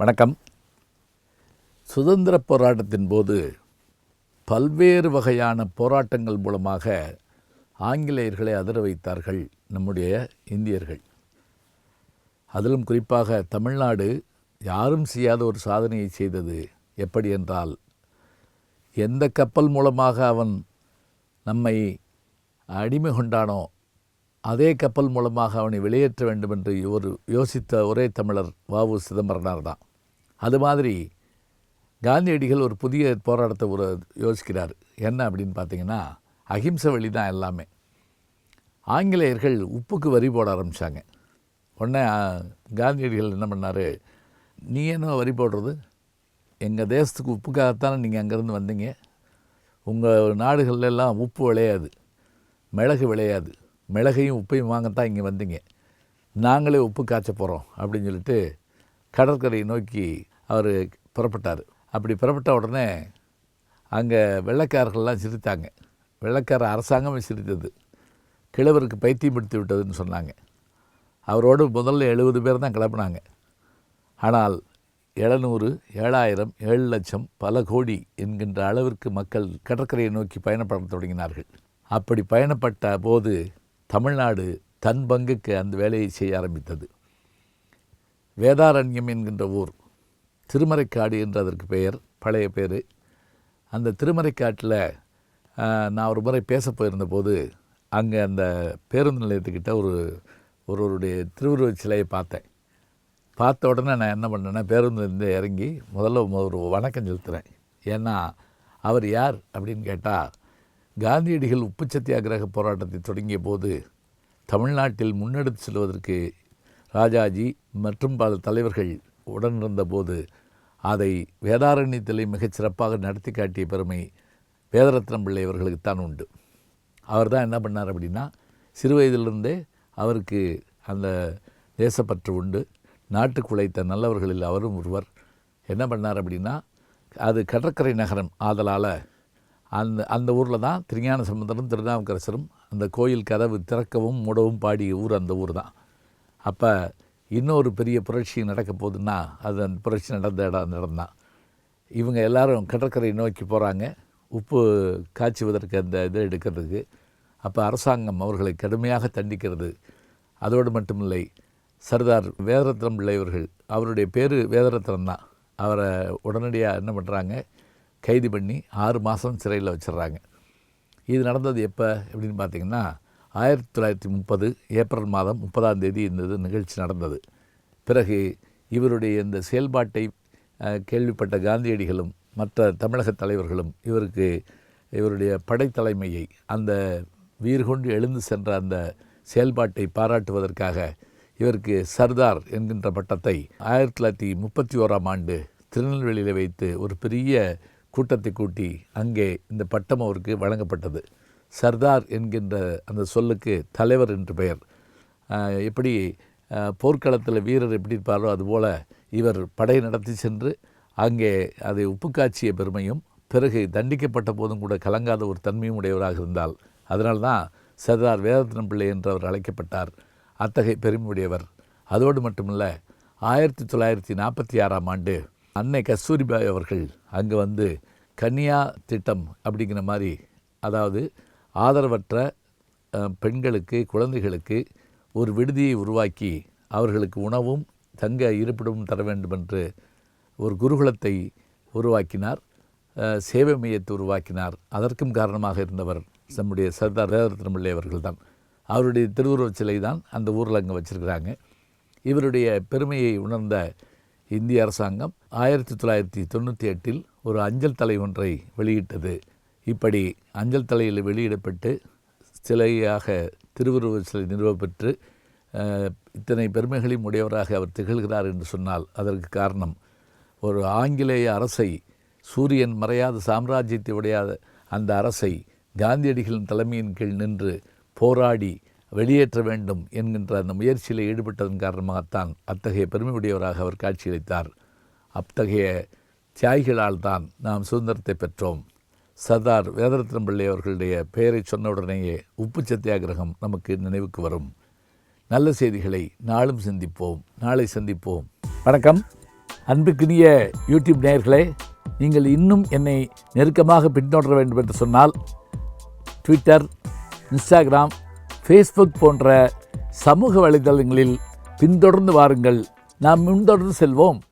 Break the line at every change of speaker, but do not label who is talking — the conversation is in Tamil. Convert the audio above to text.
வணக்கம். சுதந்திர போராட்டத்தின் போது பல்வேறு வகையான போராட்டங்கள் மூலமாக ஆங்கிலேயர்களை அதிர வைத்தார்கள் நம்முடைய இந்தியர்கள். அதிலும் குறிப்பாக தமிழ்நாடு யாரும் செய்யாத ஒரு சாதனையை செய்தது எப்படி என்றால் எந்த கப்பல் மூலமாக அவன் நம்மை அடிமை கொண்டானோ அதே கப்பல் மூலமாக அவனை வெளியேற்ற வேண்டும் என்று ஒரு யோசித்த ஒரே தமிழர் வாவு சிதம்பரனார் தான். அது மாதிரி காந்தியடிகள் ஒரு புதிய போராட்டத்தை ஒரு யோசிக்கிறார். என்ன அப்படின்னு பார்த்தீங்கன்னா அகிம்சை வழி தான் எல்லாமே. ஆங்கிலேயர்கள் உப்புக்கு வரி போட ஆரம்பித்தாங்க உடனே காந்தியடிகள் என்ன பண்ணார்? நீ என்ன வரி போடுறது? எங்கள் தேசத்துக்கு உப்புக்காகத்தானே நீங்கள் அங்கேருந்து வந்தீங்க? உங்கள் நாடுகள்லாம் உப்பு விளையாது மிளகு விளையாது. மிளகையும் உப்பையும் வாங்கத்தான் இங்கே வந்தீங்க. நாங்களே உப்பு காய்ச்ச போகிறோம் அப்படின்னு சொல்லிட்டு கடற்கரையை நோக்கி அவர் புறப்பட்டார். அப்படி புறப்பட்ட உடனே அங்கே வெள்ளைக்காரர்கள்லாம் சிரித்தாங்க. வெள்ளைக்கார அரசாங்கமே சிரித்தது. கிழவருக்கு பைத்தியம் பிடித்து விட்டதுன்னு சொன்னாங்க. அவரோடு முதல்ல எழுபது பேர் தான் கிளப்புனாங்க ஆனால் எழுநூறு ஏழாயிரம் ஏழு லட்சம் பல கோடி என்கின்ற அளவிற்கு மக்கள் கடற்கரையை நோக்கி பயணப்பட தொடங்கினார்கள். அப்படி பயணப்பட்ட போது தமிழ்நாடு தன் பங்குக்கு அந்த வேலையை செய்ய ஆரம்பித்தது. வேதாரண்யம் என்கின்ற ஊர். திருமறைக்காடு என்று அதற்கு பெயர் பழைய பேர். அந்த திருமறைக்காட்டில் நான் ஒரு முறை பேச போயிருந்த போது அங்கே அந்த பேருந்து நிலையத்துக்கிட்ட ஒரு ஒருவருடைய திருவுருவச் சிலையை பார்த்தேன். பார்த்த உடனே நான் என்ன பண்ணேன்னா பேருந்துலேருந்து இறங்கி முதல்ல ஒரு வணக்கம் செலுத்துகிறேன் ஏன்னா அவர் யார் அப்படின்னு கேட்டால் காந்தியடிகள் உப்பு சத்தியாகிரக போராட்டத்தை தொடங்கிய போது தமிழ்நாட்டில் முன்னெடுத்து செல்வதற்கு ராஜாஜி மற்றும் பல தலைவர்கள் உடனிருந்தபோது அதை வேதாரண்யத்திலே மிகச் சிறப்பாக நடத்தி காட்டிய பெருமை வேதரத்னம் பிள்ளை அவர்களுக்குத்தான் உண்டு. அவர் தான் என்ன பண்ணார் அப்படின்னா சிறு வயதிலிருந்தே அவருக்கு அந்த தேசப்பற்று உண்டு. நாட்டுக்கு உழைத்த நல்லவர்களில் அவரும் ஒருவர். என்ன பண்ணார் அப்படின்னா அது கடற்கரை நகரம் ஆதலால் அந்த அந்த ஊரில் தான் திருஞான சம்பந்தரும் திருநாவுக்கரசரும் அந்த கோயில் கதவு திறக்கவும் மூடவும் பாடிய ஊர் அந்த ஊர் தான். அப்போ இன்னொரு பெரிய புரட்சி நடக்க போகுதுன்னா அது அந்த புரட்சி நடந்த இடம் நடந்தான் இவங்க எல்லாரும் கடற்கரை நோக்கி போகிறாங்க உப்பு காய்ச்சுவதற்கு அந்த இதை எடுக்கிறதுக்கு. அப்போ அரசாங்கம் அவர்களை கடுமையாக தண்டிக்கிறது. அதோடு மட்டுமில்லை சர்தார் வேதரத்னம் பிள்ளையவர்கள் அவருடைய பேர் வேதரத்னம் தான். அவரை உடனடியாக என்ன பண்ணுறாங்க கைது பண்ணி ஆறு மாதம் சிறையில் வச்சிடுறாங்க. இது நடந்தது எப்போ அப்படின்னு பார்த்தீங்கன்னா ஆயிரத்தி தொள்ளாயிரத்தி முப்பது ஏப்ரல் மாதம் முப்பதாம் தேதி இந்த இது நிகழ்ச்சி நடந்தது. பிறகு இவருடைய இந்த செயல்பாட்டை கேள்விப்பட்ட காந்தியடிகளும் மற்ற தமிழக தலைவர்களும் இவருக்கு இவருடைய படைத்தலைமையை அந்த வீர்கொண்டு எழுந்து சென்ற அந்த செயல்பாட்டை பாராட்டுவதற்காக இவருக்கு சர்தார் என்கின்ற பட்டத்தை ஆயிரத்தி தொள்ளாயிரத்தி முப்பத்தி ஓராம் ஆண்டு திருநெல்வேலியில் வைத்து ஒரு பெரிய கூட்டத்தை கூட்டி அங்கே இந்த பட்டம் அவருக்கு வழங்கப்பட்டது. சர்தார் என்கின்ற அந்த சொல்லுக்கு தலைவர் என்று பெயர். எப்படி போர்க்களத்தில் வீரர் எப்படி இருப்பாரோ அதுபோல் இவர் படை நடத்தி சென்று அங்கே அதை உப்பு காய்ச்சிய பெருமையும் பிறகு தண்டிக்கப்பட்ட போதும் கூட கலங்காத ஒரு தன்மையும் உடையவராக இருந்தால் அதனால்தான் சர்தார் வேதரத்னம் பிள்ளை என்று அவர் அழைக்கப்பட்டார். அத்தகைய பெருமையுடையவர். அதோடு மட்டுமல்ல ஆயிரத்தி தொள்ளாயிரத்தி நாற்பத்தி ஆறாம் ஆண்டு அன்னை கஸ்தூரிபாய் அவர்கள் அங்கே வந்து கன்னியா திட்டம் அப்படிங்கிற மாதிரி அதாவது ஆதரவற்ற பெண்களுக்கு குழந்தைகளுக்கு ஒரு விடுதியை உருவாக்கி அவர்களுக்கு உணவும் தங்க இருப்பிடமும் தர வேண்டும் என்று ஒரு குருகுலத்தை உருவாக்கினார். சேவை மையத்தை உருவாக்கினார். அதற்கும் காரணமாக இருந்தவர் நம்முடைய சர்தார் வேதரத்னம் பிள்ளை அவர்கள்தான். அவருடைய திருவுருவச் சிலை தான் அந்த ஊரில் அங்கே வச்சுருக்கிறாங்க. இவருடைய பெருமையை உணர்ந்த இந்திய அரசாங்கம் ஆயிரத்தி தொள்ளாயிரத்தி தொண்ணூற்றி எட்டில் ஒரு அஞ்சல் தலை ஒன்றை வெளியிட்டது. இப்படி அஞ்சல் தலையில் வெளியிடப்பட்டு சிலையாக திருவுருவச் சிலை நிறுவப்பெற்று இத்தனை பெருமைகளையும் உடையவராக அவர் திகழ்கிறார் என்று சொன்னால் அதற்கு காரணம் ஒரு ஆங்கிலேய அரசை சூரியன் மறையாத சாம்ராஜ்யத்தை உடையாத அந்த அரசை காந்தியடிகளின் தலைமையின் கீழ் நின்று போராடி வெளியேற்ற வேண்டும் என்கின்ற அந்த முயற்சியில் ஈடுபட்டதன் காரணமாகத்தான் அத்தகைய பெருமையுடையவராக அவர் காட்சியளித்தார். அத்தகைய தியாகிகளால் தான் நாம் சுதந்திரத்தை பெற்றோம். சர்தார் வேதரத்னம் பிள்ளை அவர்களுடைய பெயரை சொன்ன உடனேயே உப்பு சத்தியாகிரகம் நமக்கு நினைவுக்கு வரும். நல்ல செய்திகளை நாளும் சிந்திப்போம் நாளை சந்திப்போம். வணக்கம். அன்புக்கினிய யூடியூப் நேயர்களே நீங்கள் இன்னும் என்னை நெருக்கமாக பின்தொடர வேண்டும் என்று சொன்னால் ட்விட்டர் இன்ஸ்டாகிராம் ஃபேஸ்புக் போன்ற சமூக வலைதளங்களில் பின்தொடர்ந்து வாருங்கள். நாம் முன்தொடர்ந்து செல்வோம்.